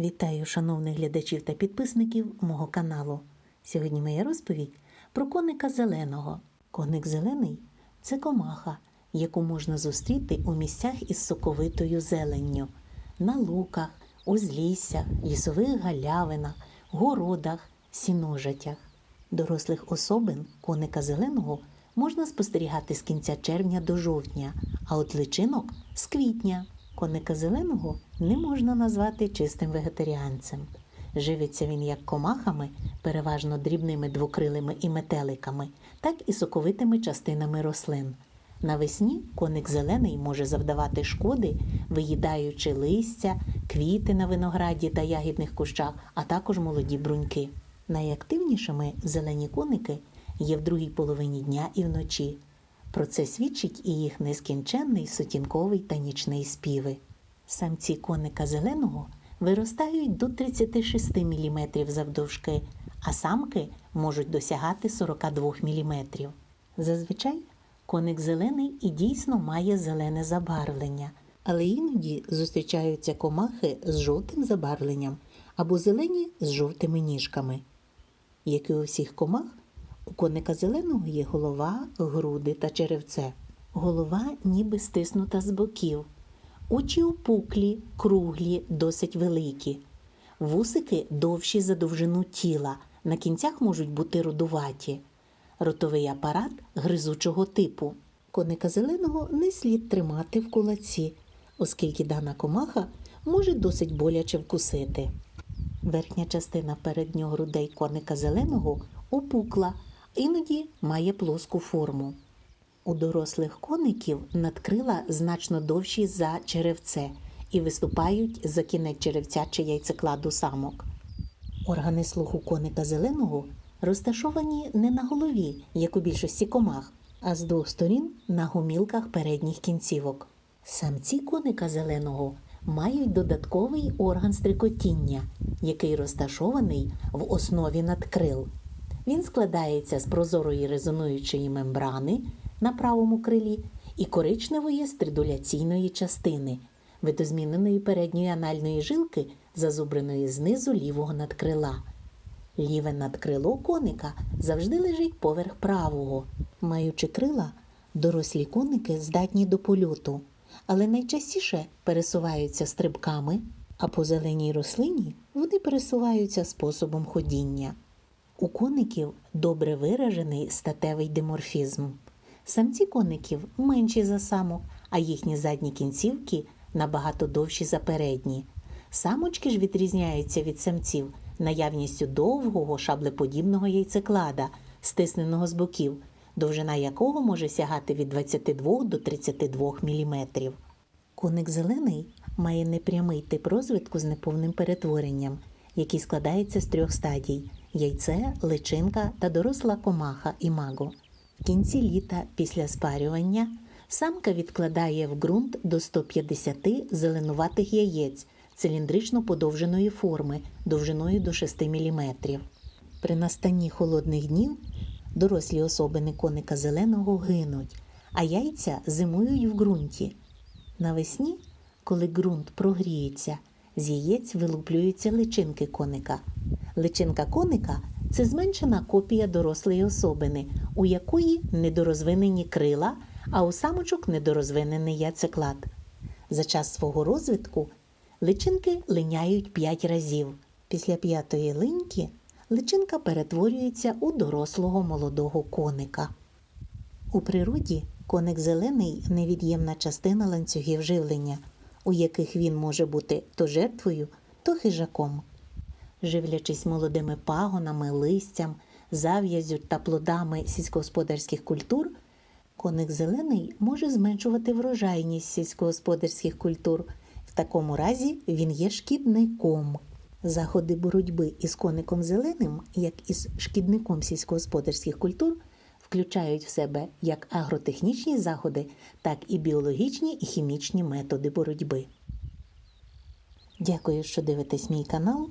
Вітаю шановних глядачів та підписників мого каналу. Сьогодні моя розповідь про коника зеленого. Коник зелений це комаха, яку можна зустріти у місцях із соковитою зеленню, на луках, узліссях, лісових галявинах, городах, сіножатях. Дорослих особин коника зеленого можна спостерігати з кінця червня до жовтня, а от личинок з квітня. Коника зеленого не можна назвати чистим вегетаріанцем. Живиться він як комахами, переважно дрібними двокрилими і метеликами, так і соковитими частинами рослин. Навесні коник зелений може завдавати шкоди, виїдаючи листя, квіти на винограді та ягідних кущах, а також молоді бруньки. Найактивнішими зелені коники є в другій половині дня і вночі. Про це свідчить і їх нескінченний сутінковий та нічний співи. Самці коника зеленого виростають до 36 мм завдовжки, а самки можуть досягати 42 мм. Зазвичай коник зелений і дійсно має зелене забарвлення, але іноді зустрічаються комахи з жовтим забарвленням або зелені з жовтими ніжками. Як і у всіх комах, у коника зеленого є голова, груди та черевце. Голова ніби стиснута з боків. Очі опуклі, круглі, досить великі. Вусики довші за довжину тіла, на кінцях можуть бути рудуваті. Ротовий апарат гризучого типу. Коника зеленого не слід тримати в кулаці, оскільки дана комаха може досить боляче вкусити. Верхня частина переднього грудей коника зеленого опукла, іноді має плоску форму. У дорослих коників надкрила значно довші за черевце і виступають за кінець черевця чи яйцекладу самок. Органи слуху коника зеленого розташовані не на голові, як у більшості комах, а з двох сторін на гумілках передніх кінцівок. Самці коника зеленого мають додатковий орган стрикотіння, який розташований в основі надкрил. Він складається з прозорої резонуючої мембрани на правому крилі і коричневої стридуляційної частини, видозміненої передньої анальної жилки, зазубреної знизу лівого надкрила. Ліве надкрило коника завжди лежить поверх правого. Маючи крила, дорослі коники здатні до польоту, але найчастіше пересуваються стрибками, а по зеленій рослині вони пересуваються способом ходіння. У коників добре виражений статевий диморфізм. Самці коників менші за самок, а їхні задні кінцівки набагато довші за передні. Самочки ж відрізняються від самців наявністю довгого шаблеподібного яйцеклада, стисненого з боків, довжина якого може сягати від 22 до 32 мм. Коник зелений має непрямий тип розвитку з неповним перетворенням, який складається з трьох стадій яйце, личинка та доросла комаха імаго. В кінці літа після спарювання самка відкладає в ґрунт до 150 зеленуватих яєць циліндрично подовженої форми довжиною до 6 мм. При настанні холодних днів дорослі особини коника зеленого гинуть, а яйця зимують в ґрунті. Навесні, коли ґрунт прогріється, з яєць вилуплюються личинки коника. Личинка коника це зменшена копія дорослої особини, у якої недорозвинені крила, а у самочок недорозвинений яйцеклад. За час свого розвитку личинки линяють 5 разів. Після п'ятої линьки личинка перетворюється у дорослого молодого коника. У природі коник зелений невід'ємна частина ланцюгів живлення, у яких він може бути то жертвою, то хижаком. Живлячись молодими пагонами, листям, зав'язю та плодами сільськогосподарських культур, коник зелений може зменшувати врожайність сільськогосподарських культур. В такому разі він є шкідником. Заходи боротьби із коником зеленим, як із шкідником сільськогосподарських культур, включають в себе як агротехнічні заходи, так і біологічні і хімічні методи боротьби. Дякую, що дивитесь мій канал.